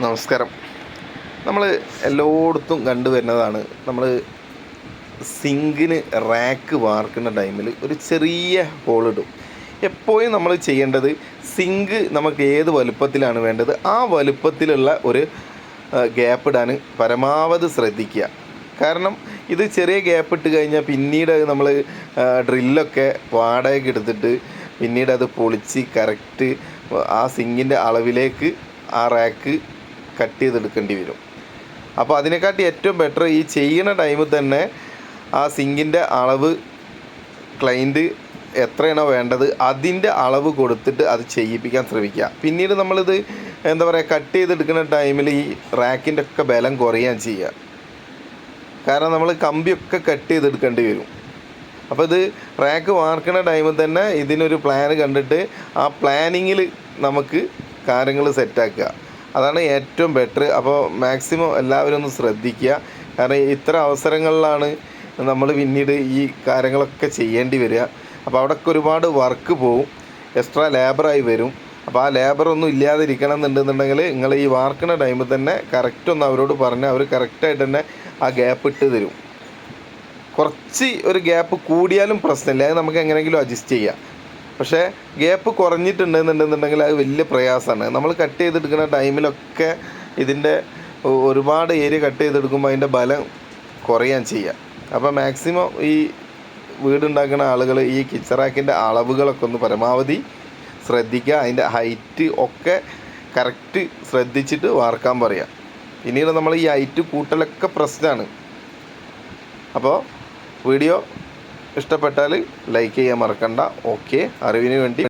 നമസ്കാരം. നമ്മൾ എല്ലായിടത്തും കണ്ടുവരുന്നതാണ് നമ്മൾ സിങ്കിന് റാക്ക് വാർക്കുന്ന ടൈമിൽ ഒരു ചെറിയ ഹോൾ ഇടും. എപ്പോഴും നമ്മൾ ചെയ്യേണ്ടത് സിങ്ക് നമുക്ക് ഏത് വലുപ്പത്തിലാണ് വേണ്ടത് ആ വലുപ്പത്തിലുള്ള ഒരു ഗ്യാപ്പ് ഇടാൻ പരമാവധി ശ്രദ്ധിക്കുക. കാരണം ഇത് ചെറിയ ഗ്യാപ്പ് ഇട്ട് കഴിഞ്ഞാൽ പിന്നീട് നമ്മൾ ഡ്രില്ലൊക്കെ വാടകയ്ക്ക് എടുത്തിട്ട് പിന്നീട് അത് പൊളിച്ച് കറക്റ്റ് ആ സിങ്കിന്റെ അളവിലേക്ക് ആ റാക്ക് കട്ട് ചെയ്തെടുക്കേണ്ടി വരും. അപ്പോൾ അതിനെക്കാട്ടി ഏറ്റവും ബെറ്റർ ഈ ചെയ്യുന്ന ടൈമിൽ തന്നെ ആ സിങ്കിന്റെ അളവ് ക്ലൈന്റ് എത്രയാണോ വേണ്ടത് അതിന്റെ അളവ് കൊടുത്തിട്ട് അത് ചെയ്യിപ്പിക്കാൻ ശ്രമിക്കുക. പിന്നീട് നമ്മളിത് എന്താ പറയുക കട്ട് ചെയ്തെടുക്കുന്ന ടൈമിൽ ഈ റാക്കിന്റെ ഒക്കെ ബലം കുറയാൻ ചെയ്യുക. കാരണം നമ്മൾ കമ്പിയൊക്കെ കട്ട് ചെയ്തെടുക്കേണ്ടി വരും. അപ്പോൾ ഇത് റാക്ക് വാർക്കുന്ന ടൈമിൽ തന്നെ ഇതിനൊരു പ്ലാൻ കണ്ടിട്ട് ആ പ്ലാനിങ്ങിൽ നമുക്ക് കാര്യങ്ങൾ സെറ്റാക്കുക അതാണ് ഏറ്റവും ബെറ്റർ അപ്പോൾ മാക്സിമം എല്ലാവരും ഒന്ന് ശ്രദ്ധിക്കുക. കാരണം ഇത്തരം അവസരങ്ങളിലാണ് നമ്മൾ പിന്നീട് ഈ കാര്യങ്ങളൊക്കെ ചെയ്യേണ്ടി വരിക. അപ്പോൾ അവിടെയൊക്കെ ഒരുപാട് വർക്ക് പോവും. എക്സ്ട്രാ ലേബറായി വരും. അപ്പോൾ ആ ലേബറൊന്നും ഇല്ലാതിരിക്കണം എന്നുണ്ടെന്നുണ്ടെങ്കിൽ നിങ്ങൾ ഈ വാർക്കുന്ന ടൈമിൽ തന്നെ കറക്റ്റ് ഒന്ന് അവരോട് പറഞ്ഞ് അവർ കറക്റ്റായിട്ട് തന്നെ ആ ഗ്യാപ്പ് ഇട്ട് തരും. കുറച്ച് ഒരു ഗ്യാപ്പ് കൂടിയാലും പ്രശ്നമില്ല. അത് നമുക്ക് എങ്ങനെയെങ്കിലും അഡ്ജസ്റ്റ് ചെയ്യാം. പക്ഷേ ഗ്യാപ്പ് കുറഞ്ഞിട്ടുണ്ടെന്നുണ്ടെന്നുണ്ടെങ്കിൽ അത് വലിയ പ്രയാസമാണ്. നമ്മൾ കട്ട് ചെയ്തെടുക്കുന്ന ടൈമിലൊക്കെ ഇതിന്റെ ഒരുപാട് ഏരിയ കട്ട് ചെയ്തെടുക്കുമ്പോൾ അതിന്റെ ബലം കുറയാൻ ചെയ്യുക. അപ്പോൾ മാക്സിമം ഈ വീടുണ്ടാക്കുന്ന ആളുകൾ ഈ കിച്ചറാക്കിന്റെ അളവുകളൊക്കെ ഒന്ന് പരമാവധി ശ്രദ്ധിക്കുക. അതിന്റെ ഹൈറ്റ് ഒക്കെ കറക്റ്റ് ശ്രദ്ധിച്ചിട്ട് വാർക്കാൻ പറയുക. പിന്നീട് നമ്മൾ ഈ ഹൈറ്റ് കൂട്ടലൊക്കെ പ്രശ്നമാണ്. അപ്പോൾ വീഡിയോ ഇഷ്ടപ്പെട്ടാൽ ലൈക്ക് ചെയ്യാൻ മറക്കണ്ട. ഓക്കെ അറിവിന് വേണ്ടി